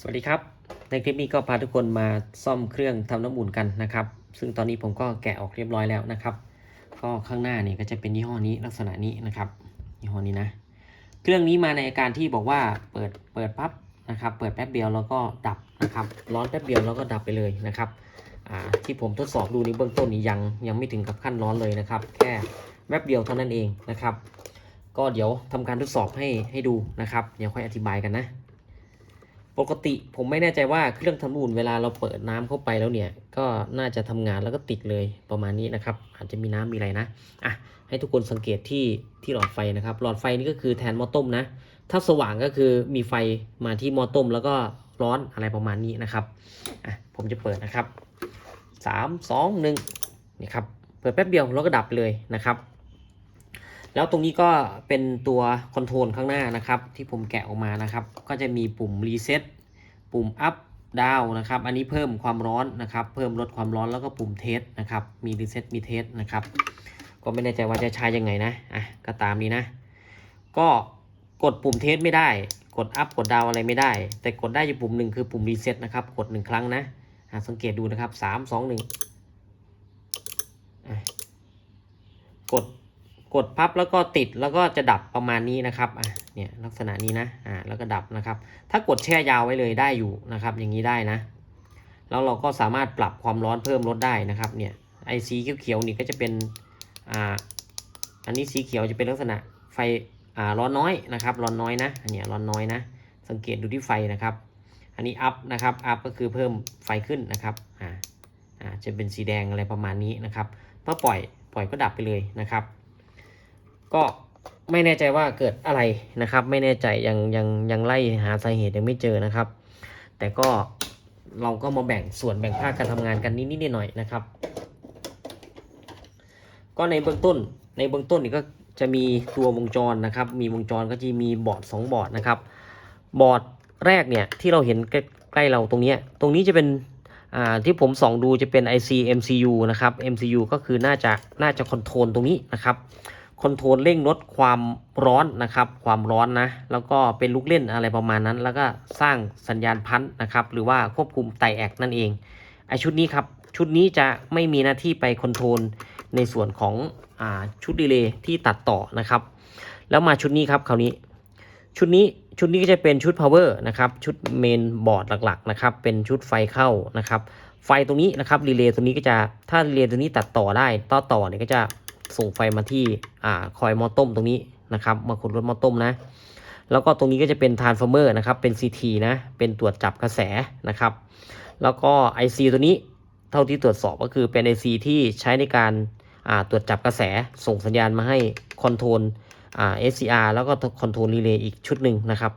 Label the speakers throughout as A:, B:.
A: สวัสดีครับ ในคลิปนี้ก็พาทุกคนมาซ่อมเครื่องทำน้ำอุ่นกันนะครับ ซึ่งตอนนี้ผมก็แกะออกเรียบร้อยแล้วนะครับ ก็ข้างหน้าเนี่ยก็จะเป็นยี่ห้อนี้ลักษณะนี้นะครับยี่ห้อนี้นะ เครื่องนี้มาในอาการที่บอกว่าเปิดเปิดปั๊บนะครับ เปิดแป๊บเดียวแล้วก็ดับนะครับ ร้อนแป๊บเดียวแล้วก็ดับไปเลยนะครับที่ผมทดสอบดูในเบื้องต้นนี้ยังยังไม่ถึงกับขั้นร้อนเลยนะครับ แค่แป๊บเดียวเท่านั้นเองนะครับ ก็เดี๋ยวทำการทดสอบให้ให้ดูนะครับ เดี๋ยวค่อยอธิบายกันนะ ปกติผมไม่แน่ใจว่าเครื่องทำอุ่นเวลาเราเปิดน้ำเข้าไปแล้วเนี่ย ก็น่าจะทำงานแล้วก็ติดเลยประมาณนี้นะครับ อาจจะมีน้ำมีอะไรนะอะให้ทุกคนสังเกตที่ที่หลอดไฟนะครับ หลอดไฟนี่ก็คือแทนหม้อต้มนะ ถ้าสว่างก็คือมีไฟมาที่หม้อต้ม แล้วก็ร้อนอะไรประมาณนี้นะครับอะผมจะเปิดนะครับสามสองหนึ่งนี่ครับเปิดแป๊บเดียวแล้วก็ดับเลยนะครับ แล้วตรงนี้ก็เป็นตัวคอนโทรลข้างหน้านะครับ ที่ผมแกะออกมานะครับ ก็จะมีปุ่มรีเซ็ตปุ่มอัพดาวนะครับ อันนี้เพิ่มความร้อนนะครับ เพิ่มลดความร้อนแล้วก็ปุ่มเทสนะครับ มีรีเซ็ตมีเทสนะครับ ก็ไม่แน่ใจว่าจะใช้ยังไงนะ อะ ก็ตามนี้นะ ก็กดปุ่มเทสไม่ได้ กดอัพกดดาวอะไรไม่ได้ แต่กดได้อยู่ปุ่มหนึ่งคือปุ่มรีเซ็ตนะครับ กดหนึ่งครั้งนะสังเกตดูนะครับสามสองหนึ่งกด กดพับแล้วก็ติดแล้วก็จะดับประมาณนี้นะครับอะเนี่ยลักษณะนี้นะอ่าแล้วก็ดับนะครับ ถ้ากดแช่ยาวไว้เลยได้อยู่นะครับ อย่างนี้ได้นะแล้วเราก็สามารถปรับความร้อนเพิ่มลดได้นะครับเนี่ยไอสีเขียวๆนี่ก็จะเป็นอ่าอันนี้สีเขียวจะเป็นลักษณะไฟอ่าร้อนน้อยนะครับ ร้อนน้อยนะอันเนี้ยร้อนน้อยนะ สังเกตดูที่ไฟนะครับ อันนี้อัพนะครับอัพก็คือเพิ่มไฟขึ้นนะครับอ่าอ่าจะเป็นสีแดงอะไรประมาณนี้นะครับพอปล่อยปล่อยก็ดับไปเลยนะครับ ก็ไม่แน่ใจว่าเกิดอะไรนะครับ ไม่แน่ใจยังยังยังไล่หาสาเหตุยังไม่เจอนะครับ แต่ก็เราก็มาแบ่งส่วนแบ่งภาคการทำงานกันนิดๆหน่อยนะครับ ก็ในเบื้องต้นในเบื้องต้นนี่ก็จะมีตัววงจรนะครับ มีวงจรก็จะมีบอร์ด2บอร์ดนะครับ บอร์ดแรกเนี่ยที่เราเห็นใกล้เราตรงนี้ตรงนี้จะเป็นที่ผมส่องดูจะเป็น IC MCU นะครับ MCU ก็คือน่าจะน่าจะคอนโทรลตรงนี้นะครับ คอนโทรลเร่งลดความร้อนนะครับ ความร้อนนะ แล้วก็เป็นลูกเล่นอะไรประมาณนั้น แล้วก็สร้างสัญญาณพันธุ์นะครับ หรือว่าควบคุมไตแอกนั่นเองไอชุดนี้ครับ ชุดนี้จะไม่มีหน้าที่ไปคอนโทรลในส่วนของอชุดดีเลย์ที่ตัดต่อนะครับ แล้วมาชุดนี้ครับคราวนี้ ชุดนี้ชุดนี้ก็จะเป็นชุด power นะครับ ชุดเมนบอร์ดหลักๆนะครับ เป็นชุดไฟเข้านะครับ ไฟตรงนี้นะครับรีเลย์ตรงนี้ก็จะถ้ารีเลย์ตรงนี้ตัดต่อได้ต่อต่อเนี่ยก็จะ ส่งไฟมาที่อ่าคอยมอต้มตรงนี้นะครับมาขุดรถมอต้มนะ แล้วก็ตรงนี้ก็จะเป็นทรานส์ฟอร์เมอร์นะครับเป็น CT นะเป็นตรวจจับกระแสนะครับ แล้วก็ IC ตัวนี้เท่าที่ตรวจสอบก็คือเป็น IC ที่ใช้ในการอ่าตรวจจับกระแสส่งสัญญาณมาให้คอนโทรลอ่า SCR แล้วก็คอนโทรลรีเลย์อีกชุดหนึ่งนะครับ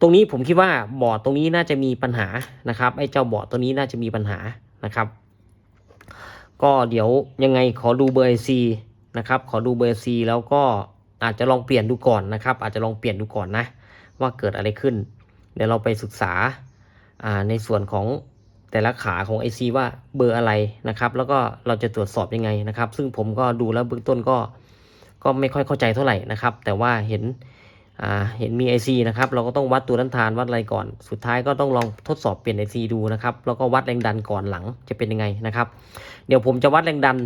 A: ตรงนี้ผมคิดว่าบอร์ดตรงนี้น่าจะมีปัญหานะครับไอ้เจ้าบอร์ดตัวนี้น่าจะมีปัญหานะครับ ก็เดี๋ยวยังไงขอดูเบอร์ IC นะครับ ขอดูเบอร์ IC แล้วก็อาจจะลองเปลี่ยนดูก่อนนะครับ อาจจะลองเปลี่ยนดูก่อนนะ ว่าเกิดอะไรขึ้น เดี๋ยวเราไปศึกษาในส่วนของแต่ละขาของ IC ว่าเบอร์อะไรนะครับ แล้วก็เราจะตรวจสอบยังไงนะครับ ซึ่งผมก็ดูแล้วเบื้องต้นก็ก็ไม่ค่อยเข้าใจเท่าไหร่นะครับ แต่ว่าเห็นเห็นมี IC นะครับ เราก็ต้องวัดตัวต้านทานวัดอะไรก่อน สุดท้ายก็ต้องลองทดสอบเปลี่ยน IC ดูนะครับ แล้วก็วัดแรงดันก่อนหลังจะเป็นยังไงนะครับ เดี๋ยวผมจะวัดแรงดัน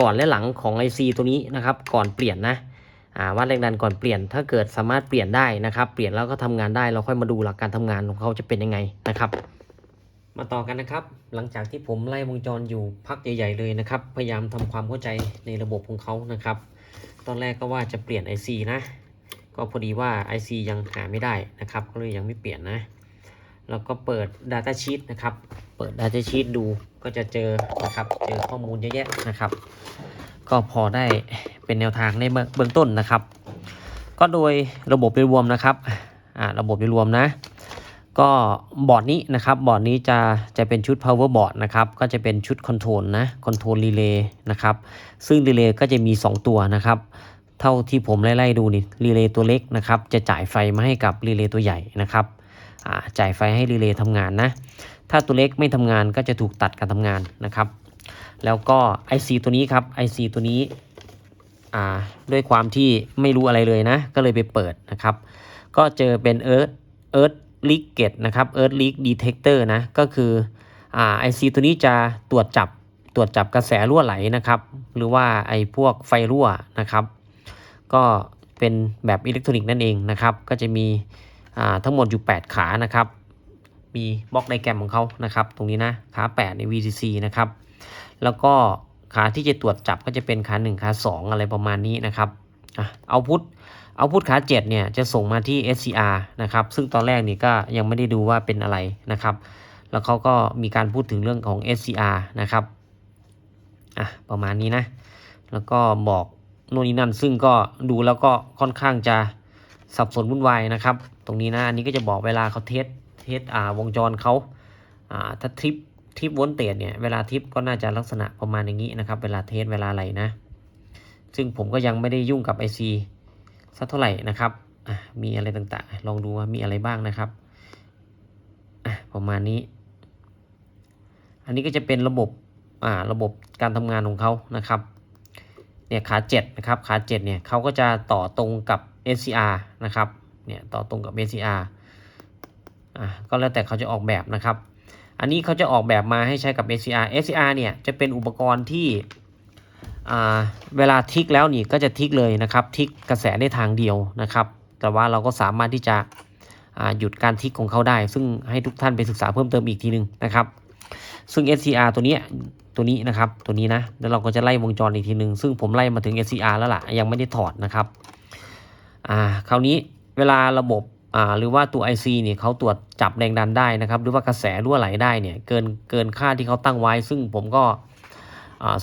A: ก่อนและหลังของ IC ตัวนี้นะครับก่อนเปลี่ยนนะวัดแรงดันก่อนเปลี่ยน ถ้าเกิดสามารถเปลี่ยนได้นะครับ เปลี่ยนแล้วก็ทำงานได้เราค่อยมาดูหลักการทำงานของเขาจะเป็นยังไงนะครับ มาต่อกันนะครับ หลังจากที่ผมไล่วงจรอยู่พักใหญ่ๆเลยนะครับ พยายามทำความเข้าใจในระบบของเขานะครับ ตอนแรกก็ว่าจะเปลี่ยน IC นะ ก็พอดีว่า IC ยังหาไม่ได้นะครับ ก็เลยยังไม่เปลี่ยนนะ แล้วก็เปิด Data Sheet นะครับ เปิด Data Sheet ดู ก็จะเจอนะครับเจอข้อมูลเยอะแยะนะครับ ก็พอได้เป็นแนวทางในเบื้องต้นนะครับ ก็โดยระบบโดยรวมนะครับอ่าระบบโดยรวมนะ ก็บอร์ดนี้นะครับบอร์ดนี้จะจะเป็นชุด power board นะครับก็จะเป็นชุดคอนโทรลนะคอนโทรลรีเลย์นะครับซึ่งรีเลย์ก็จะมี 2 ตัวนะครับเท่าที่ผมไล่ๆดูนี่รีเลย์ตัวเล็กนะครับ จะจ่ายไฟมาให้กับรีเลย์ตัวใหญ่นะครับจ่ายไฟให้รีเลย์ทำงานนะ ถ้าตัวเล็กไม่ทำงานก็จะถูกตัดการทำงานนะครับ แล้วก็ IC ตัวนี้ครับ IC ตัวนี้ด้วยความที่ไม่รู้อะไรเลยนะ ก็เลยไปเปิดนะครับ ก็เจอเป็น Earth Earth leak gate นะครับ earth leak detector นะ ก็คืออ่า IC ตัวนี้จะตรวจจับตรวจจับกระแสรั่วไหลนะครับ หรือว่าไอ้พวกไฟรั่วนะครับ ก็เป็นแบบอิเล็กทรอนิกส์นั่นเองนะครับ ก็จะมีทั้งหมดอยู่ 8 ขานะครับ มีบล็อกไดแกรมของเขานะครับ ตรงนี้นะขา 8 ใน VCC นะครับ แล้วก็ขาที่จะตรวจจับก็จะเป็นขา 1 ขา 2 อะไรประมาณนี้นะครับเอาพุทเอาพุทขา7เนี่ยจะส่งมาที่ SCR นะครับ ซึ่งตอนแรกนี่ก็ยังไม่ได้ดูว่าเป็นอะไรนะครับ แล้วเขาก็มีการพูดถึงเรื่องของ SCR นะครับอะประมาณนี้นะ แล้วก็บอกโน่นนี่นั่นซึ่งก็ดูแล้วก็ค่อนข้างจะสับสนวุ่นวายนะครับ ตรงนี้นะ อันนี้ก็จะบอกเวลาเขาเทส เทสอ่าวงจรเขาอ่าถ้าทริปทริปวนเตจเนี่ยเวลาทริปก็น่าจะลักษณะประมาณอย่างนี้นะครับ เวลาเทสเวลาอะไรนะ ซึ่งผมก็ยังไม่ได้ยุ่งกับ IC สักเท่าไหร่นะครับมีอะไรต่างๆ ลองดูว่ามีอะไรบ้างนะครับประมาณนี้ อันนี้ก็จะเป็นระบบอ่าระบบการทำงานของเขานะครับเนี่ยขา7นะครับขา7เนี่ยเขาก็จะต่อตรงกับ SCR นะครับเนี่ยต่อตรงกับ SCR อะก็แล้วแต่เขาจะออกแบบนะครับ อันนี้เขาจะออกแบบมาให้ใช้กับ SCR SCR เนี่ยจะเป็นอุปกรณ์ที่เวลาทิกแล้วนี่ก็จะทิกเลยนะครับ ทิกกระแสได้ทางเดียวนะครับ แต่ว่าเราก็สามารถที่จะหยุดการทิกของเขาได้ ซึ่งให้ทุกท่านไปศึกษาเพิ่มเติมอีกทีหนึ่งนะครับ ซึ่ง SCR ตัวนี้ตัวนี้นะครับ ตัวนี้นะแล้วเราก็จะไล่วงจรอีกทีหนึ่งซึ่งผมไล่มาถึง SCR แล้วล่ะ ยังไม่ได้ถอดนะครับอ่าคราวนี้เวลาระบบ หรือว่าตัว IC เนี่ยเขาตรวจจับแรงดันได้นะครับ หรือว่ากระแสรั่วไหลได้เนี่ยเกินเกินค่าที่เขาตั้งไว้ ซึ่งผมก็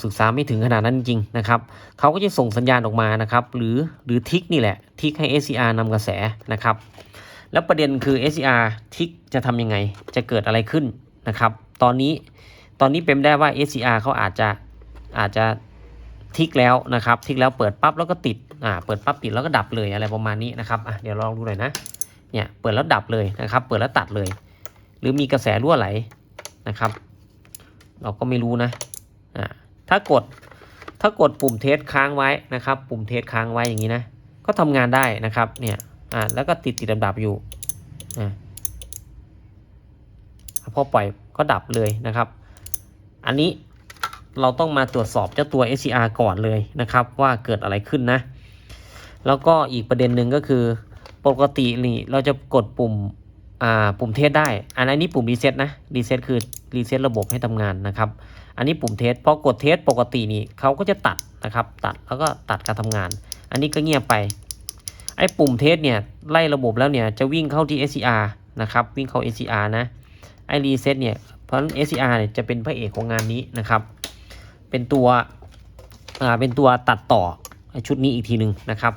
A: ศึกษาไม่ถึงขนาดนั้นจริงนะครับเขาก็จะส่งสัญญาณออกมานะครับหรือหรือทิกนี่แหละทิกให้ SCR นำกระแสนะครับแล้วประเด็นคือ SCR ทิกจะทำยังไงจะเกิดอะไรขึ้นนะครับ ตอนนี้ตอนนี้เป็นได้ว่า SCR เขาอาจจะอาจจะทิกแล้วนะครับทิกแล้วเปิดปั๊บแล้วก็ติดอ่าเปิดปั๊บติดแล้วก็ดับเลยอะไรประมาณนี้นะครับอะเดี๋ยวลองดูหน่อยนะ เนี่ยเปิดแล้วดับเลยนะครับ เปิดแล้วตัดเลย หรือมีกระแสรั่วไหลนะครับ เราก็ไม่รู้นะอ่าถ้ากดถ้ากดปุ่มเทสค้างไว้นะครับ ปุ่มเทสค้างไว้อย่างนี้นะก็ทำงานได้นะครับเนี่ยอ่าแล้วก็ติดติดดับดับอยู่อ่าพอปล่อยก็ดับเลยนะครับ อันนี้เราต้องมาตรวจสอบเจ้าตัว SCR ก่อนเลยนะครับ ว่าเกิดอะไรขึ้นนะ แล้วก็อีกประเด็นหนึ่งก็คือ ปกตินี่เราจะกดปุ่มอ่าปุ่มเทสได้ อันนี้ปุ่มรีเซ็ตนะรีเซ็ตคือรีเซ็ตระบบให้ทำงานนะครับ อันนี้ปุ่มเทสพอกดเทสปกตินี่เขาก็จะตัดนะครับ ตัดแล้วก็ตัดการทำงาน อันนี้ก็เงียบไป ไอ้ปุ่มเทสเนี่ยไล่ระบบแล้วเนี่ยจะวิ่งเข้าที่ SCR นะครับวิ่งเข้า SCR นะไอ้รีเซ็ตเนี่ยเพราะฉะนั้น SCR เนี่ยจะเป็นพระเอกของงานนี้นะครับ เป็นตัวอ่าเป็นตัวตัดต่อชุดนี้อีกทีหนึ่งนะครับ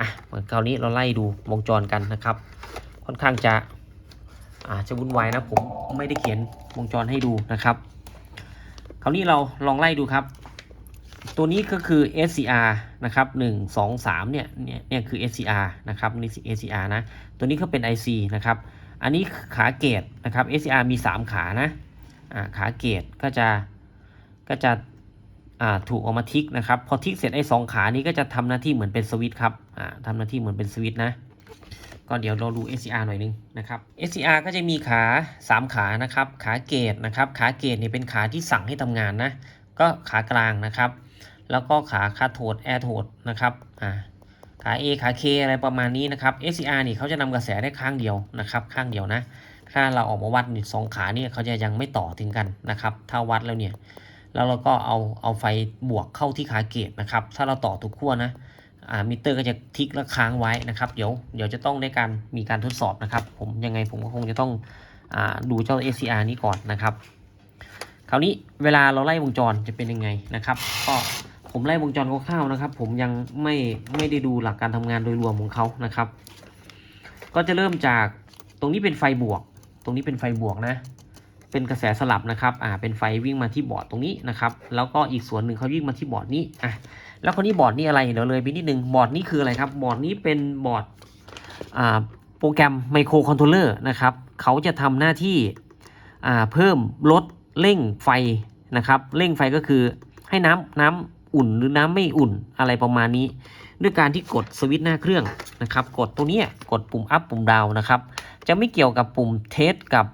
A: อะเหมือนคราวนี้เราไล่ดูวงจรกันนะครับ ค่อนข้างจะอ่าจะวุ่นวายนะผมไม่ได้เขียนวงจรให้ดูนะครับ คราวนี้เราลองไล่ดูครับ ตัวนี้ก็คือ SCR นะครับ1 2 3เนี่ยเนี่ยเนี่ยคือ SCR นะครับนี่ SCR นะ ตัวนี้ก็เป็น IC นะครับ อันนี้ขาเกตนะครับ SCR มี 3 ขานะอ่าขาเกตก็จะก็จะอ่าถูกออกมาทิกนะครับ พอทิกเสร็จไอ้สองขานี้ก็จะทำหน้าที่เหมือนเป็นสวิตช์ครับ ทำหน้าที่เหมือนเป็นสวิตช์นะ ก็เดี๋ยวเราดู SCR หน่อยนึงนะครับ SCR ก็จะมีขา 3 ขานะครับ ขาเกตนะครับ ขาเกตเนี่ยเป็นขาที่สั่งให้ทำงานนะ ก็ขากลางนะครับ แล้วก็ขาคาโทดแอร์โทดนะครับ อ่าขา A ขา K อะไรประมาณนี้นะครับ SCR นี่เขาจะนำกระแสได้ข้างเดียวนะครับ ข้างเดียวนะ ถ้าเราออกมาวัดนี่สองขาเนี่ยเขาจะยังไม่ต่อถึงกันนะครับ ถ้าวัดแล้วเนี่ย แล้วเราก็เอาเอาไฟบวกเข้าที่ขาเกตนะครับ ถ้าเราต่อทุกขั้วนะ มิเตอร์ก็จะทิกและค้างไว้นะครับ เดี๋ยวเดี๋ยวจะต้องได้การมีการทดสอบนะครับ ผมยังไงผมก็คงจะต้องอดูเจ้า SCR นี้ก่อนนะครับ คราวนี้เวลาเราไล่วงจรจะเป็นยังไงนะครับ ก็ผมไล่วงจรคร่าวๆนะครับ ผมยังไม่ไม่ได้ดูหลักการทำงานโดยรวมของเขานะครับ ก็จะเริ่มจากตรงนี้เป็นไฟบวก ตรงนี้เป็นไฟบวกนะ เป็นกระแสสลับนะครับ อ่า เป็นไฟวิ่งมาที่บอร์ดตรงนี้นะครับ แล้วก็อีกส่วนหนึ่งเขาวิ่งมาที่บอร์ดนี้ อะ แล้วคนนี้บอร์ดนี้อะไรเดี๋ยวเลยไปนิดนึง บอร์ดนี้คืออะไรครับ บอร์ดนี้เป็นบอร์ด อ่า โปรแกรมไมโครคอนโทรลเลอร์นะครับ เขาจะทำหน้าที่ อ่า เพิ่มลดเร่งไฟนะครับ เร่งไฟก็คือให้น้ำน้ำอุ่นหรือน้ำไม่อุ่นอะไรประมาณนี้ ด้วยการที่กดสวิตช์หน้าเครื่องนะครับ กดตรงเนี้กดปุ่มอัพปุ่มดาวนะครับ จะไม่เกี่ยวกับปุ่มเทสกับ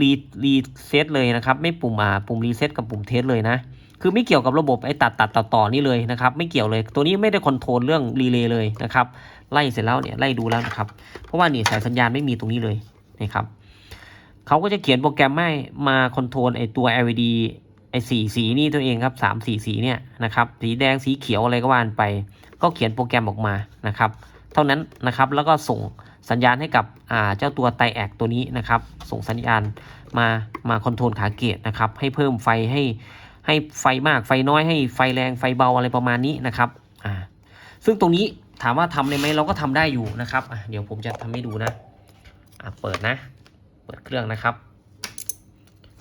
A: รีรีเซตเลยนะครับ ไม่ปุ่มอ่าปุ่มรีเซตกับปุ่มเทสเลยนะ คือไม่เกี่ยวกับระบบไอ้ตัดตัดต่อต่อนี่เลยนะครับ ไม่เกี่ยวเลย ตัวนี้ไม่ได้คอนโทรลเรื่องรีเลย์เลยนะครับ ไล่เสร็จแล้วเนี่ยไล่ดูแล้วนะครับ เพราะว่านี่สายสัญญาณไม่มีตรงนี้เลยนะครับเขาก็จะเขียนโปรแกรมให้มาคอนโทรลไอ้ตัว LED ไอ้สีสีนี่ตัวเองครับสามสีสีเนี่ยนะครับ สีแดงสีเขียวอะไรก็ว่านไป ก็เขียนโปรแกรมออกมานะครับ เท่านั้นนะครับแล้วก็ส่ง สัญญาณให้กับเจ้าตัวไตแอกตัวนี้นะครับ ส่งสัญญาณมามาคอนโทรลขาเกตนะครับ ให้เพิ่มไฟให้ให้ไฟมากไฟน้อยให้ไฟแรงไฟเบาอะไรประมาณนี้นะครับอ่าซึ่งตรงนี้ถามว่าทำได้ไหมเราก็ทำได้อยู่นะครับเดี๋ยวผมจะทำให้ดูนะอะเปิดนะ เปิดเครื่องนะครับ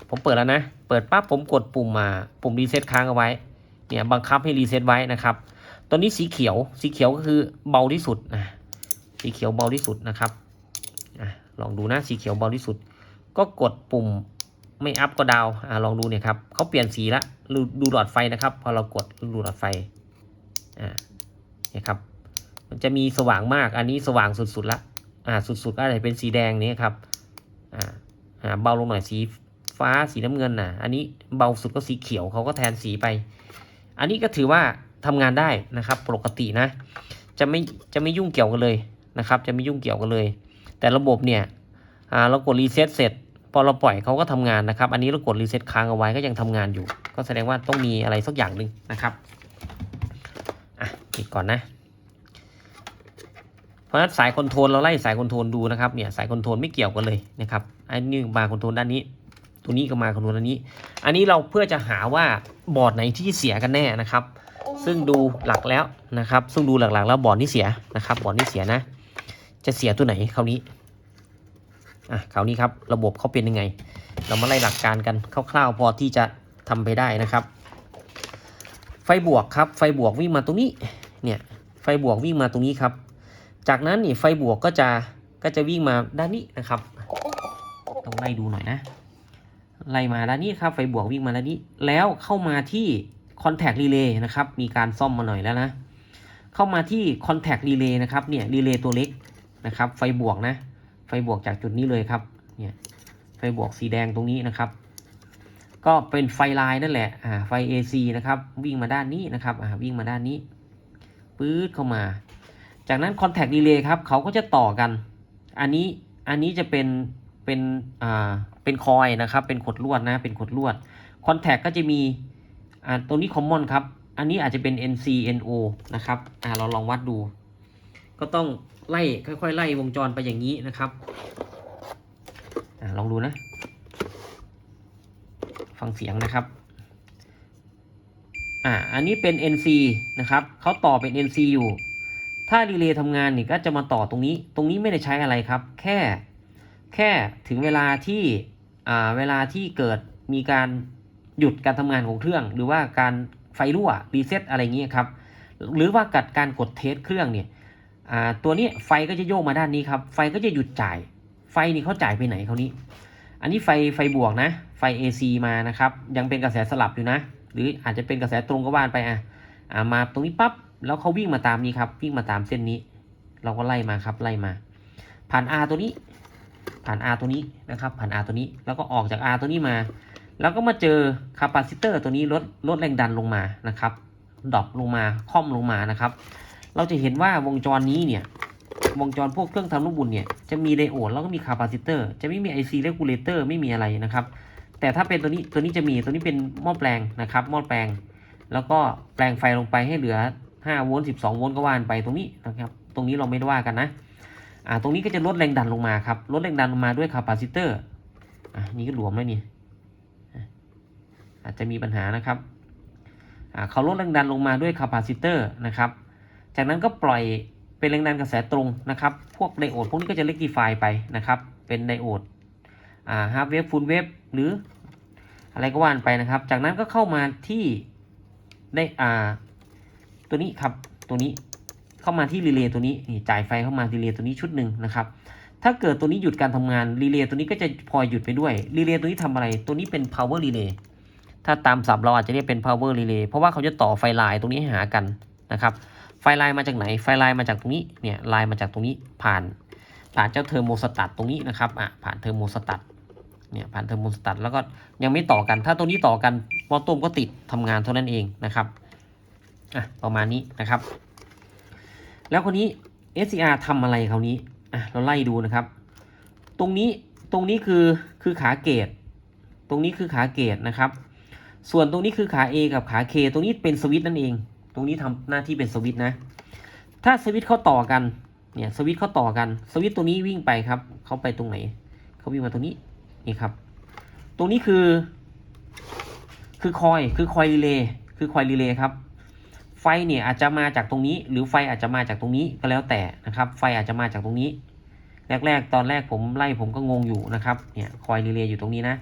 A: ผมเปิดแล้วนะ เปิดปั๊บผมกดปุ่มมาปุ่มรีเซ็ตค้างเอาไว้เนี่ยบังคับให้รีเซ็ตไว้นะครับตัวนี้สีเขียวสีเขียวก็คือเบาที่สุดนะ สีเขียวเบาที่สุดนะครับอลองดูนะสีเขียวเบาที่สุด ก็กดปุ่มไม่อัพก็ดาวอลองดูเนี่ยครับเขาเปลี่ยนสีละดูดูหลอดไฟนะครับ พอเรากดดูหลอดไฟอ่าเนี่ยครับมันจะมีสว่างมากอันนี้สว่างสุดๆละอ่าสุดๆก็อาจจะเป็นสีแดงนี้ครับอ่าอ่าเบาลงหน่อยสีฟ้าสีน้ำเงินน่ะ อันนี้เบาสุดก็สีเขียวเขาก็แทนสีไป อันนี้ก็ถือว่าทำงานได้นะครับ ปกตินะ จะไม่จะไม่ยุ่งเกี่ยวกันเลย นะครับ จะไม่ยุ่งเกี่ยวกันเลย แต่ระบบเนี่ยอ่าเรากดรีเซ็ตเสร็จพอเราปล่อยเขาก็ทำงานนะครับ อันนี้เรากดรีเซ็ตค้างเอาไว้ก็ยังทำงานอยู่ ก็แสดงว่าต้องมีอะไรสักอย่างหนึ่งนะครับอะปิดก่อนนะ เพราะฉะนั้นสายคอนโทรลเราไล่สายคอนโทรลดูนะครับเนี่ยสายคอนโทรลไม่เกี่ยวกันเลยนะครับอันนี้มาคอนโทรลด้านนี้ ตัวนี้ก็มาคอนโทรลด้านนี้ อันนี้เราเพื่อจะหาว่าบอร์ดไหนที่เสียกันแน่นะครับ ซึ่งดูหลักแล้วนะครับ ซึ่งดูหลักๆ แล้วบอร์ดที่เสียนะครับบอร์ดที่เสียนะ จะเสียตัวไหนคราวนี้อะคราวนี้ครับระบบเขาเป็นยังไง เรามาไล่หลักการกันคร่าวๆพอที่จะทำไปได้นะครับ ไฟบวกครับ ไฟบวกวิ่งมาตรงนี้เนี่ยไฟบวกวิ่งมาตรงนี้ครับ จากนั้นนี่ไฟบวกก็จะก็จะวิ่งมาด้านนี้นะครับต้องไล่ดูหน่อยนะไล่มาด้านนี้ครับไฟบวกวิ่งมาด้านนี้ แล้วเข้ามาที่ Contact Relay นะครับมีการซ่อมมาหน่อยแล้วนะเข้ามาที่ Contact Relay นะครับเนี่ยรีเลย์ตัวเล็ก นะครับ ไฟบวกนะ ไฟบวกจากจุดนี้เลยครับ เนี่ย ไฟบวกสีแดงตรงนี้นะครับ ก็เป็นไฟลายนั่นแหละ อ่า ไฟ AC นะครับ วิ่งมาด้านนี้นะครับ อ่า วิ่งมาด้านนี้ ปื๊ดเข้ามา จากนั้น Contact Relay ครับ เขาก็จะต่อกัน อันนี้ อันนี้จะเป็น เป็น อ่า เป็นคอยนะครับ เป็นขดลวดนะ เป็นขดลวด Contact ก็จะมี อ่าตัวนี้ Common ครับ อันนี้อาจจะเป็น NC NO นะครับ อ่า เราลองวัดดู ก็ต้องไล่ค่อย ๆ ไล่วงจรไปอย่างนี้นะครับอลองดูนะ ฟังเสียงนะครับอ่าอันนี้เป็น NC นะครับเขาต่อเป็น NC อยู่ ถ้ารีเลย์ทำงานนี่ก็จะมาต่อตรงนี้ ตรงนี้ไม่ได้ใช้อะไรครับ แค่แค่ถึงเวลาที่อ่าเวลาที่เกิดมีการหยุดการทำงานของเครื่อง หรือว่าการไฟรั่วรีเซ็ตอะไรเงี้ยครับหรือว่ากัดการกดเทสเครื่องเนี่ย ตัวนี้ไฟก็จะโยกมาด้านนี้ครับ ไฟก็จะหยุดจ่าย ไฟนี่เขาจ่ายไปไหนเขานี้ อันนี้ไฟไฟบวกนะ ไฟ AC มานะครับ ยังเป็นกระแสสลับอยู่นะ หรืออาจจะเป็นกระแสตรงก็ว่านไปอะอ่ามาตรงนี้ปั๊บแล้วเขาวิ่งมาตามนี้ครับ วิ่งมาตามเส้นนี้ เราก็ไล่มาครับ ไล่มา ผ่าน R ตัวนี้ ผ่าน R ตัวนี้นะครับ ผ่าน R ตัวนี้ แล้วก็ออกจาก R ตัวนี้มา แล้วก็มาเจอคาปาซิเตอร์ตัวนี้ลดลดแรงดันลงมานะครับดรอปลงมาค่อมลงมานะครับ เราจะเห็นว่าวงจรนี้เนี่ยวงจรพวกเครื่องทำลูกบุญเนี่ยจะมีไดโอดแล้วก็มีคาปาซิเตอร์จะไม่มี IC regulator ไม่มีอะไรนะครับ แต่ถ้าเป็นตัวนี้ตัวนี้จะมีตัวนี้เป็นหม้อแปลงนะครับหม้อแปลง แล้วก็แปลงไฟลงไปให้เหลือ5โวลต์12โวลต์ก็ว่านไปตรงนี้นะครับ ตรงนี้เราไม่ได้ว่ากันนะอ่าตรงนี้ก็จะลดแรงดันลงมาครับลดแรงดันลงมาด้วยคาปาซิเตอร์อ่านี่ก็หลวมแล้วนี่อะอาจจะมีปัญหานะครับอ่าเขาลดแรงดันลงมาด้วยคาปาซิเตอร์นะครับ จากนั้นก็ปล่อยเป็นแรงดันกระแสตรงนะครับ พวกไดโอดพวกนี้ก็จะเล็กดีไฟไปนะครับ เป็นไดโอดอ่าฮาร์ฟเวฟฟูลเวฟหรืออะไรก็ว่านไปนะครับ จากนั้นก็เข้ามาที่ได้อ่าตัวนี้ครับตัวนี้เข้ามาที่รีเลย์ตัวนี้นี่จ่ายไฟเข้ามารีเลย์ตัวนี้ชุดหนึ่งนะครับ ถ้าเกิดตัวนี้หยุดการทำงานรีเลย์ตัวนี้ก็จะพลอยหยุดไปด้วยรีเลย์ตัวนี้ทำอะไรตัวนี้เป็น power relay ถ้าตามศัพท์เราอาจจะเรียกเป็น power relay เพราะว่าเขาจะต่อไฟลายตรงนี้ให้หากันนะครับ ไฟลายมาจากไหน ไฟลายมาจากตรงนี้ เนี่ยลายมาจากตรงนี้ผ่าน ผ่านเจ้าเทอร์โมสตัตตรงนี้นะครับ อะ ผ่านเทอร์โมสตัตเนี่ยผ่านเทอร์โมสตัตแล้วก็ยังไม่ต่อกัน ถ้าตัวนี้ต่อกันมอต้มก็ติดทำงานเท่านั้นเองนะครับ อะ ประมาณนี้นะครับ แล้วคนนี้ SCR ทำอะไรคราวนี้ อะ เราไล่ดูนะครับ ตรงนี้ ตรงนี้คือ คือขาเกตตรงนี้คือขาเกตนะครับ ส่วนตรงนี้คือขา A กับขา K ตรงนี้เป็นสวิตช์นั่นเอง ตรงนี้ทำหน้าที่เป็นสวิตช์นะ ถ้าสวิตช์เข้าต่อกัน เนี่ยสวิตช์เข้าต่อกัน สวิตช์ตัวนี้วิ่งไปครับ เขาไปตรงไหน เขาวิ่งมาตรงนี้ นี่ครับ ตรงนี้คือ คือคอย คือคอยรีเลย์ คือคอยรีเลย์ครับ ไฟเนี่ยอาจจะมาจากตรงนี้ หรือไฟอาจจะมาจากตรงนี้ก็แล้วแต่นะครับ ไฟอาจจะมาจากตรงนี้ แรก ๆ ตอนแรกผมไล่ผมก็งงอยู่นะครับ เนี่ยคอยรีเลย์อยู่ตรงนี้นะ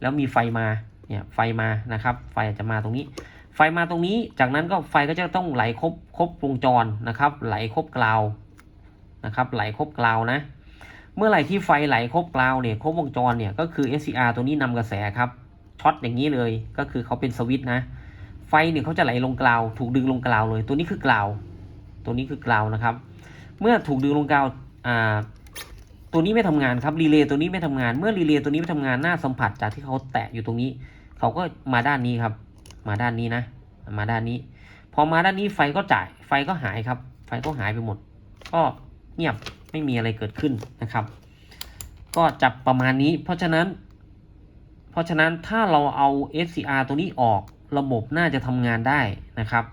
A: แล้วมีไฟมา เนี่ยไฟมานะครับ ไฟอาจจะมาตรงนี้ ไฟมาตรงนี้ จากนั้นก็ไฟก็จะต้องไหลครบครบวงจรนะครับ ไหลครบกราวนะครับ ไหลครบกราวนะ เมื่อไหร่ที่ไฟไหลครบกราวเนี่ยครบวงจรเนี่ยก็คือ SCR ตัวนี้นำกระแสครับช็อตอย่างนี้เลยก็คือเขาเป็นสวิตช์นะ ไฟเนี่ยเขาจะไหลลงกราว ถูกดึงลงกราวเลย ตัวนี้คือกราว ตัวนี้คือกราวนะครับ เมื่อถูกดึงลงกราวอ่าตัวนี้ไม่ทำงานครับรีเลย์ตัวนี้ไม่ทำงาน เมื่อรีเลย์ตัวนี้ไม่ทำงานหน้าสัมผัสจากที่เขาแตะอยู่ตรงนี้ เขาก็มาด้านนี้ครับ มาด้านนี้นะ มาด้านนี้ พอมาด้านนี้ไฟก็จ่าย ไฟก็หายครับ ไฟก็หายไปหมด ก็เงียบไม่มีอะไรเกิดขึ้นนะครับ ก็จับประมาณนี้ เพราะฉะนั้น เพราะฉะนั้นถ้าเราเอา SCR ตัวนี้ออกระบบน่าจะทำงานได้นะครับ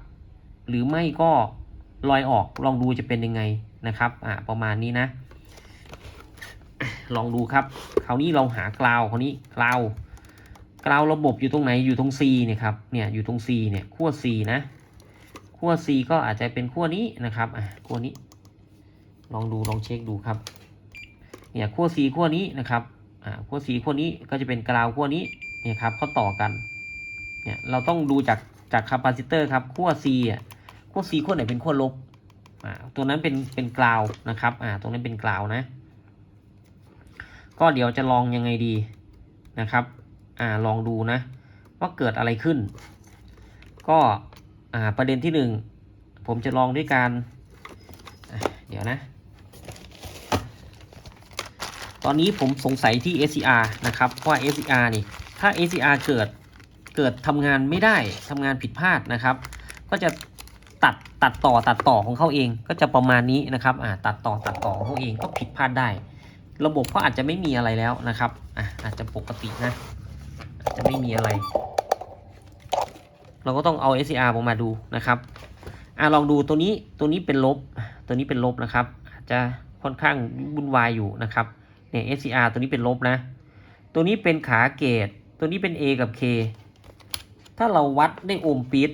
A: หรือไม่ก็ลอยออกลองดูจะเป็นยังไงนะครับอ่าประมาณนี้นะ ลองดูครับ คราวนี้เราหากราวคราวนี้กราว กราวระบบอยู่ตรงไหนอยู่ตรง C เนี่ยครับเนี่ยอยู่ตรง C เนี่ยขั้ว C นะขั้ว C ก็อาจจะเป็นขั้วนี้นะครับอะขั้วนี้ ลองดูลองเช็คดูครับเนี่ยขั้ว C ขั้วนี้นะครับอ่าขั้ว C ขั้วนี้ก็จะเป็นกราวขั้วนี้เนี่ยครับเขาต่อกันเนี่ยเราต้องดูจากจากคาปาซิเตอร์ครับขั้ว C อะขั้ว C ขั้วไหนเป็นขั้วลบอ่าตัวนั้นเป็นเป็นกราวนะครับอ่าตรงนั้นเป็นกราวนะ ก็เดี๋ยวจะลองยังไงดีนะครับ อ่าลองดูนะ ว่าเกิดอะไรขึ้น ก็อ่าประเด็นที่หนึ่งผมจะลองด้วยการเดี๋ยวนะ ตอนนี้ผมสงสัยที่ SCR นะครับว่า SCR นี่ถ้า SCR เกิดเกิดทำงานไม่ได้ทำงานผิดพลาดนะครับ ก็จะตัดตัดต่อตัดต่อของเขาเองก็จะประมาณนี้นะครับอ่าตัดต่อตัดต่อของเขาเองก็ผิดพลาดได้ ระบบก็อาจจะไม่มีอะไรแล้วนะครับอะอาจจะปกตินะ จะไม่มีอะไร เราก็ต้องเอา SCR ออกมาดูนะครับอะลองดูตัวนี้ตัวนี้เป็นลบ ตัวนี้เป็นลบนะครับ อาจจะค่อนข้างวุ่นวายอยู่นะครับเนี่ย SCR ตัวนี้เป็นลบนะ ตัวนี้เป็นขาเกตตัวนี้เป็น A กับ K ถ้าเราวัดได้โอห์มปีด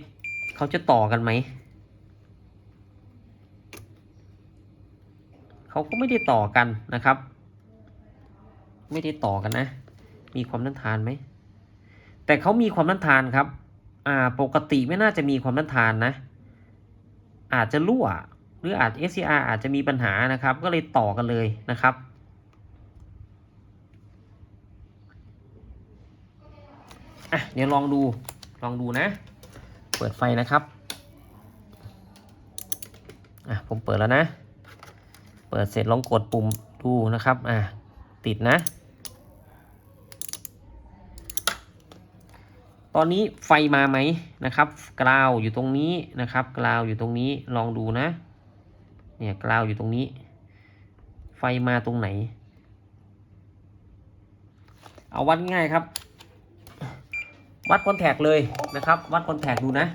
A: เขาจะต่อกันไหมเขาก็ไม่ได้ต่อกันนะครับ ไม่ได้ต่อกันนะ มีความต้านทานไหม แต่เขามีความต้านทานครับ อ่า ปกติไม่น่าจะมีความต้านทานนะ อาจจะรั่ว หรืออาจ SCR อาจจะมีปัญหานะครับ ก็เลยต่อกันเลยนะครับอะเดี๋ยวลองดู ลองดูนะ เปิดไฟนะครับ อะ ผมเปิดแล้วนะ เปิดเสร็จลองกดปุ่มดูนะครับ อะ ติดนะ ตอนนี้ไฟมาไหมนะครับ กราวอยู่ตรงนี้นะครับ กราวอยู่ตรงนี้ลองดูนะ เนี่ยกราวอยู่ตรงนี้ ไฟมาตรงไหน เอาวัดง่ายครับ วัดคอนแทคเลยนะครับ วัดคอนแทคดูนะ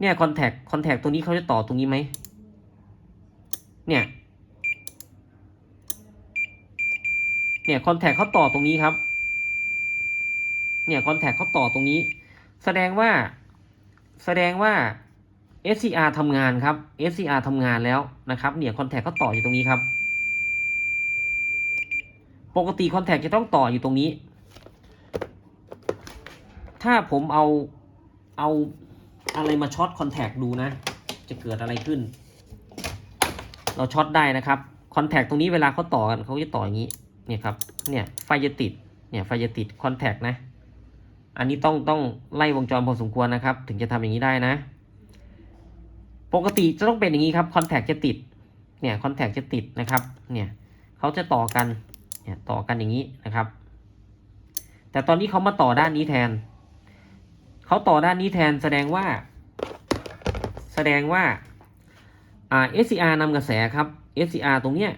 A: เนี่ยคอนแทคคอนแทคตัวนี้เขาจะต่อตรงนี้ไหมเนี่ย เนี่ยคอนแทคเขาต่อตรงนี้ครับ เนี่ยคอนแทคเขาต่อตรงนี้ แสดงว่าแสดงว่า SCR ทำงานครับ SCR ทำงานแล้วนะครับเนี่ยคอนแทคเขาต่ออยู่ตรงนี้ครับ ปกติคอนแทคจะต้องต่ออยู่ตรงนี้ ถ้าผมเอาเอาอะไรมาช็อตคอนแทคดูนะ จะเกิดอะไรขึ้น เราช็อตได้นะครับคอนแทคตรงนี้เวลาเขาต่อกันเขาจะต่ออย่างนี้เนี่ยครับเนี่ยไฟจะติดเนี่ยไฟจะติดคอนแทคนะ อันนี้ต้องต้องไล่วงจรพอสมควรนะครับ ถึงจะทำอย่างนี้ได้นะ ปกติจะต้องเป็นอย่างนี้ครับคอนแทคจะติด เนี่ยคอนแทคจะติดนะครับ เนี่ยเขาจะต่อกัน เนี่ยต่อกันอย่างนี้นะครับ แต่ตอนนี้เขามาต่อด้านนี้แทน เขาต่อด้านนี้แทนแสดงว่า แสดงว่าอ่า SCR นำกระแสครับ SCR ตรงเนี้ย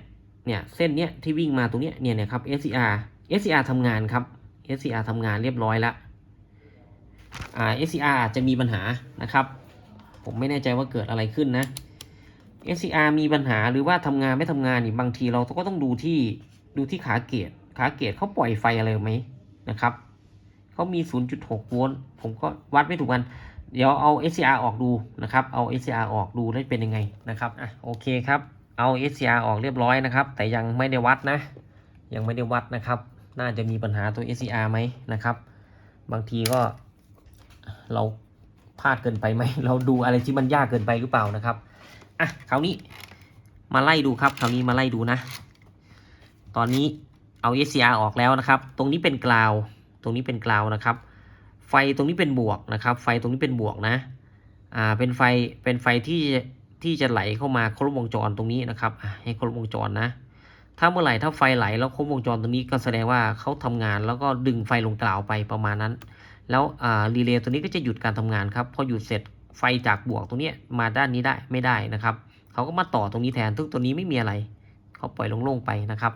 A: เนี่ยเส้นเนี้ยที่วิ่งมาตรงเนี้ย เนี่ยเนี่ยครับ SCR SCR ทำงานครับ SCR ทำงานเรียบร้อยแล้ว SCR อาจจะมีปัญหานะครับ ผมไม่แน่ใจว่าเกิดอะไรขึ้นนะ SCR มีปัญหาหรือว่าทำงานไม่ทำงานนี่บางทีเราก็ต้องดูที่ดูที่ขาเกตขาเกตเขาปล่อยไฟอะไรไหมนะครับเขามี 0.6 โวลต์ผมก็วัดไม่ถูกกัน เดี๋ยวเอา SCR ออกดูนะครับ เอา SCR ออกดูได้เป็นยังไงนะครับอะโอเคครับ เอา SCR ออกเรียบร้อยนะครับ แต่ยังไม่ได้วัดนะ ยังไม่ได้วัดนะครับ น่าจะมีปัญหาตัว SCR ไหมนะครับ บางทีก็ เราพลาดเกินไปไหมเราดูอะไรที่มันยากเกินไปหรือเปล่านะครับอะคราวนี้มาไล่ดูครับคราวนี้มาไล่ดูนะ ตอนนี้เอา SCR ออกแล้วนะครับ ตรงนี้เป็นกราว ตรงนี้เป็นกราวนะครับ ไฟตรงนี้เป็นบวกนะครับ ไฟตรงนี้เป็นบวกนะอ่าเป็นไฟเป็นไฟที่ที่จะไหลเข้ามาครบวงจรตรงนี้นะครับให้ครบวงจรนะ ถ้าเมื่อไหร่ถ้าไฟไหลแล้วครบวงจรตรงนี้ก็แสดงว่าเขาทำงานแล้วก็ดึงไฟลงกล่าวไปประมาณนั้น แล้วรีเลย์ตัวนี้ก็จะหยุดการทำงานครับพอหยุดเสร็จไฟจากบวกตรงนี้มาด้านนี้ได้ไม่ได้นะครับเขาก็มาต่อตรงนี้แทนซึ่งตัวนี้ไม่มีอะไรเขาปล่อยโล่งๆไปนะครับ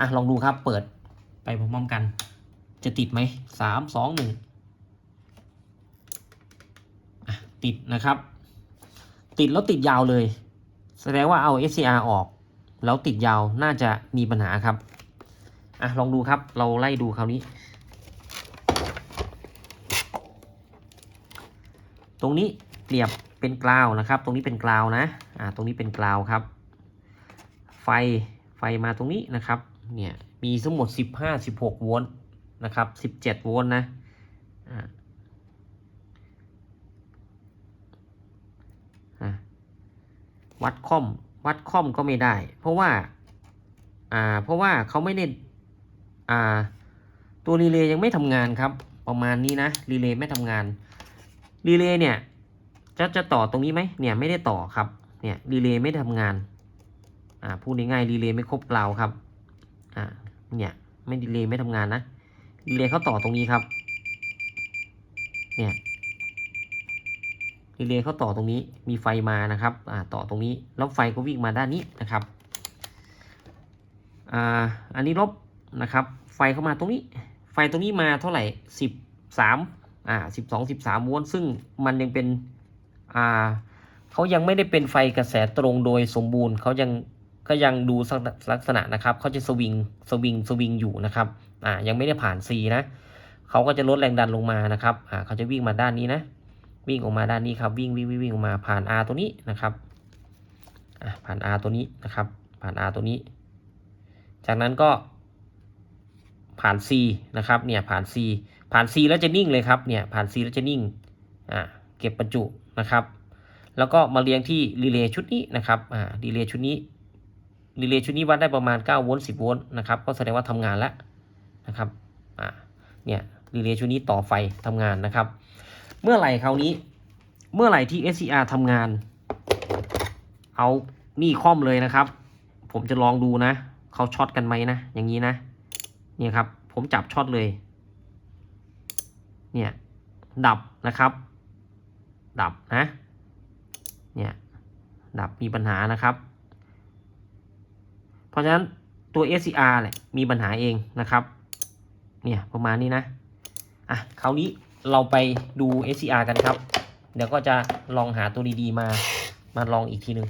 A: อะลองดูครับเปิดไปพร้อมๆกัน จะติดไหมสามสองหนึ่งติดนะครับ ติดแล้วติดยาวเลย แสดงว่าเอา SCR ออก แล้วติดยาวน่าจะมีปัญหาครับอะลองดูครับเราไล่ดูคราวนี้ ตรงนี้เปรียบเป็นกราวนะครับ ตรงนี้เป็นกราวนะอ่าตรงนี้เป็นกราวครับ ไฟไฟมาตรงนี้นะครับเนี่ยมีทั้งหมด 15 16 โวลต์นะครับ 17 โวลต์นะอ่าวัดคอมวัดคอมก็ไม่ได้ เพราะว่าอ่าเพราะว่าเขาไม่ได้อ่าตัวรีเลย์ยังไม่ทำงานครับ ประมาณนี้นะรีเลย์ไม่ทำงาน รีเลย์เนี่ยจะจะต่อตรงนี้ไหมเนี่ยไม่ได้ต่อครับเนี่ยรีเลย์ไม่ทำงานอ่าพูดง่ายๆรีเลย์ไม่ครบกล่าวครับอ่าเนี่ยไม่รีเลย์ไม่ทำงานนะรีเลย์เขาต่อตรงนี้ครับเนี่ยรีเลย์เขาต่อตรงนี้มีไฟมานะครับอ่าต่อตรงนี้แล้วไฟก็วิ่งมาด้านนี้นะครับอ่าอันนี้ลบนะครับ ไฟเข้ามาตรงนี้ ไฟตรงนี้มาเท่าไหร่สิบสาม อ่าสิบสองสิบสามโวลต์ซึ่งมันยังเป็นอ่าเขายังไม่ได้เป็นไฟกระแสตรงโดยสมบูรณ์เขายังก็ยังดูลักษณะนะครับเขาจะสวิงสวิงสวิงอยู่นะครับอ่ายังไม่ได้ผ่าน C นะเขาก็จะลดแรงดันลงมานะครับอ่าเขาจะวิ่งมาด้านนี้นะ วิ่งออกมาด้านนี้ครับ วิ่งวิ่งวิ่งวิ่งออกมาผ่าน R ตัวนี้นะครับอะผ่าน R ตัวนี้นะครับ ผ่าน R ตัวนี้ จากนั้นก็ผ่าน C นะครับเนี่ยผ่าน C ผ่าน C แล้วจะนิ่งเลยครับเนี่ยผ่าน C แล้วจะนิ่งอ่าเก็บบรรจุนะครับแล้วก็มาเรียงที่รีเลย์ชุดนี้นะครับอ่ารีเลย์ชุดนี้รีเลย์ชุดนี้วัดได้ประมาณ9โวลต์10โวลต์นะครับก็แสดงว่าทำงานแล้วนะครับอ่าเนี่ยรีเลย์ชุดนี้ต่อไฟทำงานนะครับ เมื่อไหร่คราวนี้เมื่อไหร่ที่ SCR ทำงาน เอานี่คล่อมเลยนะครับ ผมจะลองดูนะเขาช็อตกันไหมนะ อย่างนี้นะเนี่ยครับผมจับช็อตเลย เนี่ยดับนะครับดับนะเนี่ยดับมีปัญหานะครับ เพราะฉะนั้นตัว SCR แหละมีปัญหาเองนะครับเนี่ยประมาณนี้นะอะคราวนี้เราไปดู SCR กันครับ เดี๋ยวก็จะลองหาตัวดีๆมามาลองอีกทีหนึ่ง